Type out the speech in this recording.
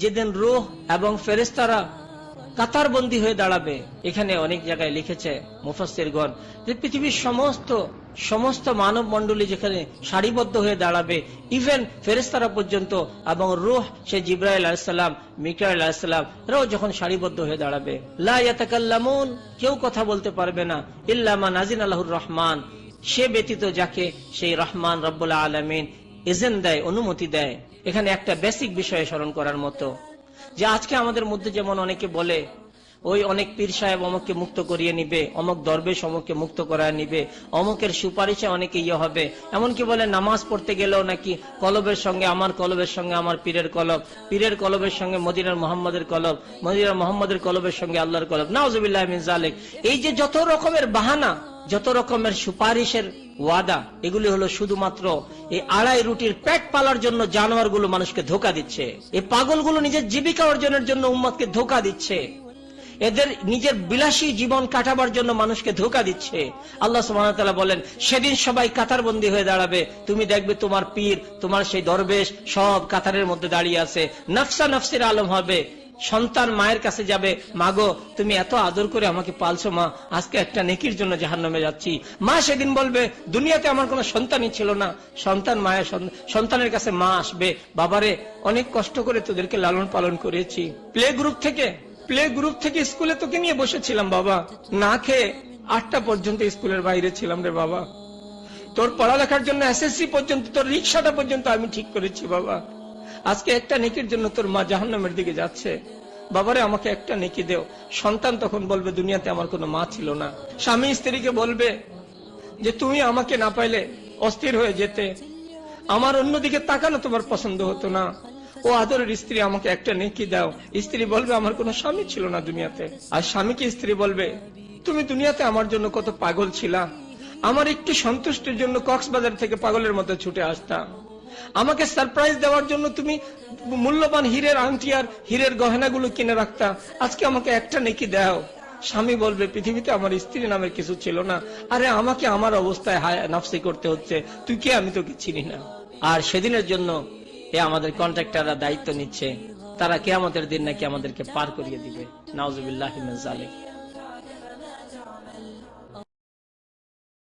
যেদিন রূহ এবং ফেরেশতারা কাতারবন্দি হয়ে দাঁড়াবে, এখানে অনেক জায়গায় লিখেছে মুফাসসিরগণ যে পৃথিবীর সমস্ত সমস্ত মানব মণ্ডলী যেখানে সারিবদ্ধ হয়ে দাঁড়াবে, ইভেন ফেরেস্তারা পর্যন্ত এবং রুহ সে জিব্রাইল আলাইসাল্লাম মিকাইল আলাইসাল্লাম এরাও যখন সারিবদ্ধ হয়ে দাঁড়াবে। লা কেউ কথা বলতে পারবে না ইল্লামা নাজিন আল্লাহুর রহমান, সে ব্যতীত যাকে সেই রহমান রব্বুল্লাহ আলমিন এজেন দেয়, অনুমতি দেয়। এখানে একটা বেসিক বিষয়ে স্মরণ করার মতো। যে আজকে আমাদের মধ্যে যেমন অনেকে বলে ওই অনেক পীর সাহেব অমককে মুক্ত করিয়ে নিবে, অমক দরবেশ অমককে মুক্ত করায় নিবে, অমকের সুপারিশে অনেকে ইয়ে হবে। এমনকি বলে, নামাজ পড়তে গেলেও নাকি কলবের সঙ্গে আমার কলবের সঙ্গে আমার পীরের কলব, পীরের কলবের সঙ্গে মদিনার মোহাম্মদের কলব, মদিনার মোহাম্মদের কলবের সঙ্গে আল্লাহর কলব। নাউজুবিল্লাহ জালেক এই যে যত রকমের বাহানা, যত রকমের সুপারিশের ওয়াদা, এগুলি হলো শুধুমাত্র এই আড়াই রুটির পেট পালার জন্য জানোয়ারগুলো মানুষকে ধোকা দিচ্ছে। এই পাগলগুলো নিজের জীবিকা অর্জনের জন্য উম্মতকে ধোকা দিচ্ছে। এদের নিজের বিলাসী জীবন কাটাবার জন্য মানুষকে ধোকা দিচ্ছে। আল্লাহ সুবহানাহু বলেন, সেদিন সবাই কাতারবন্দি হয়ে দাঁড়াবে। তুমি দেখবে তোমার পীর, তোমার সেই দরবেশ সব কাতারের মধ্যে দাঁড়িয়ে আছে। নফসা নফসির আলম হবে। সন্তান মায়ের কাছে যাবে। মাগো, তুমি এত আদর করে আমাকে পালছো মা, আজকে একটা নেকির জন্য জাহান্নামে যাচ্ছি। মা সেদিন বলবে, দুনিয়াতে আমার কোনো সন্তানই ছিল না। সন্তান মায়ের সন্তানের কাছে মা আসবে। বাবারে, অনেক কষ্ট করে তোদেরকে লালন পালন করেছি। প্লে গ্রুপ থেকে প্লে গ্রুপ থেকে স্কুলে তোকে নিয়ে বসেছিলাম, বাবা। না খেয়ে আটটা পর্যন্ত স্কুলের বাইরে ছিলাম রে, বাবা। তোর পড়ালেখার জন্য এসএসসি পর্যন্ত, তোর রিক্সাটা পর্যন্ত আমি ঠিক করেছি, বাবা। আজকে একটা নেকির জন্য তোর মা জাহান্নামের দিকে যাচ্ছে। বাবারে, আমাকে একটা নেকি দেও। সন্তান তখন বলবে, দুনিয়াতে আমার কোনো মা ছিল না। স্বামী স্ত্রীকে বলবে যে, তুমি আমাকে না পাইলে অস্থির হয়ে যেতে। আমার অন্যদিকে তাকানো তোমার পছন্দ হতো না। ও আদরের স্ত্রী আমাকে একটা নেকি দাও। স্ত্রী বলবে, আমার কোনো স্বামী ছিল না দুনিয়াতে। আর স্বামীকে স্ত্রী বলবে, তুমি দুনিয়াতে আমার জন্য কত পাগল ছিলা। আমার একটি সন্তুষ্টির জন্য কক্সবাজার থেকে পাগলের মতো ছুটে আসতাম আমাকে সারপ্রাইজ দেওয়ার জন্য তুমি মূল্যবান হীরের আংটি আর হীরের গহনাগুলো কিনে রাখতা। আজকে আমাকে একটা নেকি দাও। স্বামী বলবে, পৃথিবীতে আমার স্ত্রী নামের কিছু ছিল না। আরে, আমাকে আমার অবস্থায় নাফসি করতে হচ্ছে। তুই কে আমি তোকে চিনি না? আর সেদিনের জন্য এ আমাদের কন্ট্রাক্টাররা দায়িত্ব নিচ্ছে। তারা কে আমাদের দিন নাকি আমাদেরকে পার করিয়ে দিবে। নাউজুবিল্লাহ জালেক